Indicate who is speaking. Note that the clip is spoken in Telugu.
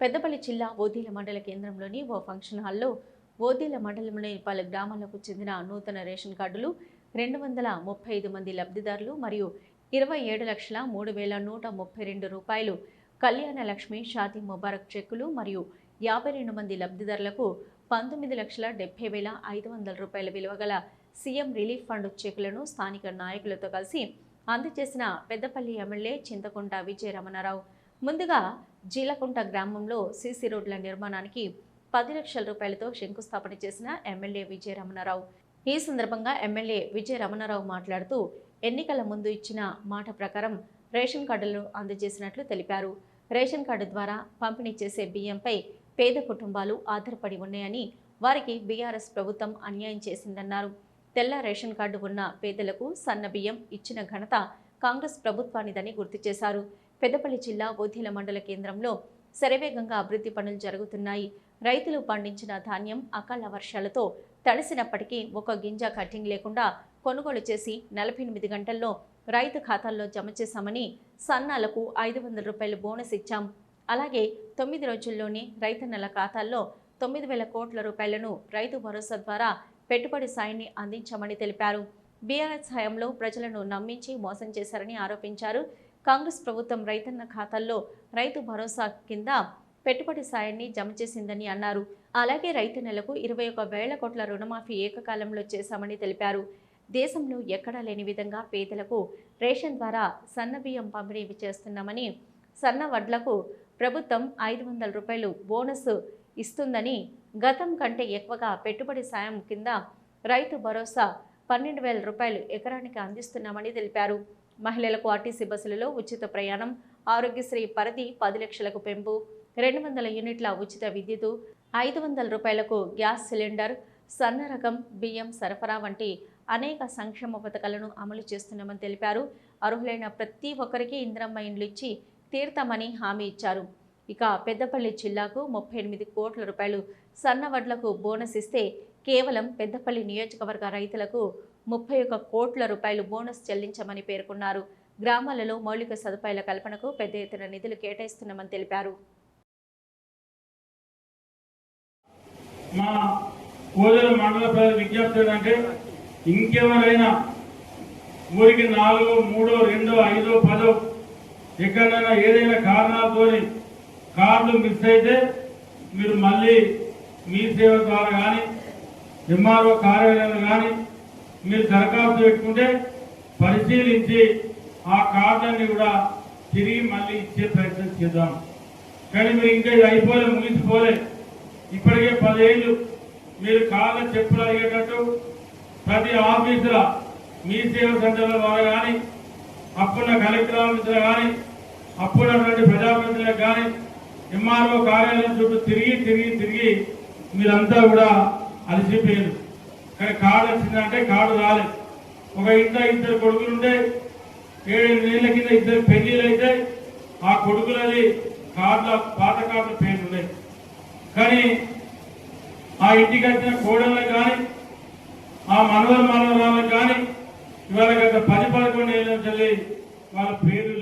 Speaker 1: పెద్దపల్లి జిల్లా ఓదీల మండల కేంద్రంలోని ఓ ఫంక్షన్ హాల్లో ఓదీల మండలంలోని పలు గ్రామాలకు చెందిన నూతన రేషన్ కార్డులు రెండు వందల ముప్పై ఐదు మంది లబ్ధిదారులు మరియు ఇరవై ఏడు లక్షల మూడు వేల నూట ముప్పై రెండు రూపాయలు కళ్యాణ లక్ష్మి షాతి ముబారక్ చెక్కులు మరియు యాభై రెండు మంది లబ్ధిదారులకు పంతొమ్మిది లక్షల డెబ్బై వేల ఐదు వందల రూపాయల విలువ గల సీఎం రిలీఫ్ ఫండ్ చెక్కులను స్థానిక నాయకులతో కలిసి అందజేసిన పెద్దపల్లి ఎమ్మెల్యే చింతకుంట విజయ రమణారావు ముందుగా జీలకుంట గ్రామంలో సీసీ రోడ్ల నిర్మాణానికి పది లక్షల రూపాయలతో శంకుస్థాపన చేసిన ఎమ్మెల్యే విజయ రమణారావు ఈ సందర్భంగా ఎమ్మెల్యే విజయ రమణారావు మాట్లాడుతూ ఎన్నికల ముందు ఇచ్చిన మాట ప్రకారం రేషన్ కార్డులను అందజేసినట్లు తెలిపారు. రేషన్ కార్డు ద్వారా పంపిణీ చేసే బియ్యంపై పేద కుటుంబాలు ఆధారపడి ఉన్నాయని వారికి బీఆర్ఎస్ ప్రభుత్వం అన్యాయం చేసిందన్నారు. తెల్ల రేషన్ కార్డు ఉన్న పేదలకు సన్న బియ్యం ఇచ్చిన ఘనత కాంగ్రెస్ ప్రభుత్వానిదని గుర్తు చేశారు. పెద్దపల్లి జిల్లా బోధిల మండల కేంద్రంలో శరవేగంగా అభివృద్ధి పనులు జరుగుతున్నాయి. రైతులు పండించిన ధాన్యం అకాల వర్షాలతో తడిసినప్పటికీ ఒక గింజ కటింగ్ లేకుండా కొనుగోలు చేసి నలభై ఎనిమిది గంటల్లో రైతు ఖాతాల్లో జమ చేశామని సన్నాలకు ఐదు వందల రూపాయలు బోనస్ ఇచ్చాం. అలాగే తొమ్మిది రోజుల్లోనే రైతన్నల ఖాతాల్లో తొమ్మిది వేల కోట్ల రూపాయలను రైతు భరోసా ద్వారా పెట్టుబడి సాయాన్ని అందించామని తెలిపారు. బీఆర్ఎస్ హయాంలో ప్రజలను నమ్మించి మోసం చేశారని ఆరోపించారు. కాంగ్రెస్ ప్రభుత్వం రైతన్న ఖాతాల్లో రైతు భరోసా కింద పెట్టుబడి సాయాన్ని జమ చేసిందని అన్నారు. అలాగే రైతు నెలకు ఇరవై ఒక వేల కోట్ల రుణమాఫీ ఏకకాలంలో చేశామని తెలిపారు. దేశంలో ఎక్కడా లేని విధంగా పేదలకు రేషన్ ద్వారా సన్న బియ్యం పంపిణీ చేస్తున్నామని సన్న వడ్లకు ప్రభుత్వం ఐదు వందల రూపాయలు బోనస్ ఇస్తుందని గతం కంటే ఎక్కువగా పెట్టుబడి సాయం కింద రైతు భరోసా పన్నెండు వేల రూపాయలు ఎకరానికి అందిస్తున్నామని తెలిపారు. మహిళలకు ఆర్టీసీ బస్సులలో ఉచిత ప్రయాణం ఆరోగ్యశ్రీ పరిధి పది లక్షలకు పెంపు రెండు వందల యూనిట్ల ఉచిత విద్యుత్ ఐదు వందల రూపాయలకు గ్యాస్ సిలిండర్ సన్న రకం బియ్యం సరఫరా వంటి అనేక సంక్షేమ పథకాలను అమలు చేస్తున్నామని తెలిపారు. అర్హులైన ప్రతి ఒక్కరికి ఇందిరమ్మ ఇండ్లు ఇచ్చి తీర్థమని హామీ ఇచ్చారు. ఇక పెద్దపల్లి జిల్లాకు ముప్పై ఎనిమిది కోట్ల రూపాయలు సన్న వడ్లకు బోనస్ ఇస్తే కేవలం పెద్దపల్లి నియోజకవర్గ రైతులకు ముప్పై ఒక్క కోట్ల రూపాయలు బోనస్ చెల్లించమని పేర్కొన్నారు. గ్రామాలలో మౌలిక సదుపాయాల కల్పనకు పెద్ద ఎత్తున నిధులు కేటాయిస్తున్నామని తెలిపారు.
Speaker 2: మా కోదల మండల విజ్ఞప్తి ఏంటంటే ఇంకెవరైనా ఊరికి నాలుగు మూడో రెండో ఐదో పదో ఎక్కడైనా ఏదైనా కారణాలతో కార్డు మిస్ అయితే మీరు మళ్ళీ మీ సేవ ద్వారా కానీ ఎంఆర్ఓ కార్యాలయంలో కానీ మీరు దరఖాస్తు పెట్టుకుంటే పరిశీలించి ఆ కార్డుని కూడా తిరిగి మళ్ళీ ఇచ్చే ప్రయత్నం చేద్దాం. కానీ మీరు ఇంకా ఇది అయిపోలే ముగిసిపోలే. ఇప్పటికే పదేళ్ళు మీరు కాళ్ళ చెప్పులు అడిగేటట్టు ప్రతి ఆఫీసుల మీ సేవ సెంటర్ల ద్వారా కానీ అప్పున్న కలెక్టర్ ఆఫీసులో కానీ అప్పుడున్నటువంటి ప్రజాప్రతినిధులకు కానీ ఎంఆర్ఓ కార్యాలయం చుట్టూ తిరిగి తిరిగి తిరిగి మీరంతా కూడా అలసిపోయారు కానీ కార్డు వచ్చిందంటే కార్డు రాలేదు ఒక ఇంట్లో ఇద్దరు కొడుకులు ఉంటే ఏడెనిమిది నీళ్ళ కింద ఇద్దరు పెళ్ళిళ్ళు అయితే ఆ కొడుకులది కార్డుల పాత కార్డుల పేర్లు ఉన్నాయి. కానీ ఆ ఇంటికి వచ్చిన కోడళ్ళకి కానీ ఆ మనవర మనవరాలకు కానీ ఇవాళ గత పది పదకొండు ఏళ్ళ చల్లి వాళ్ళ పేర్లు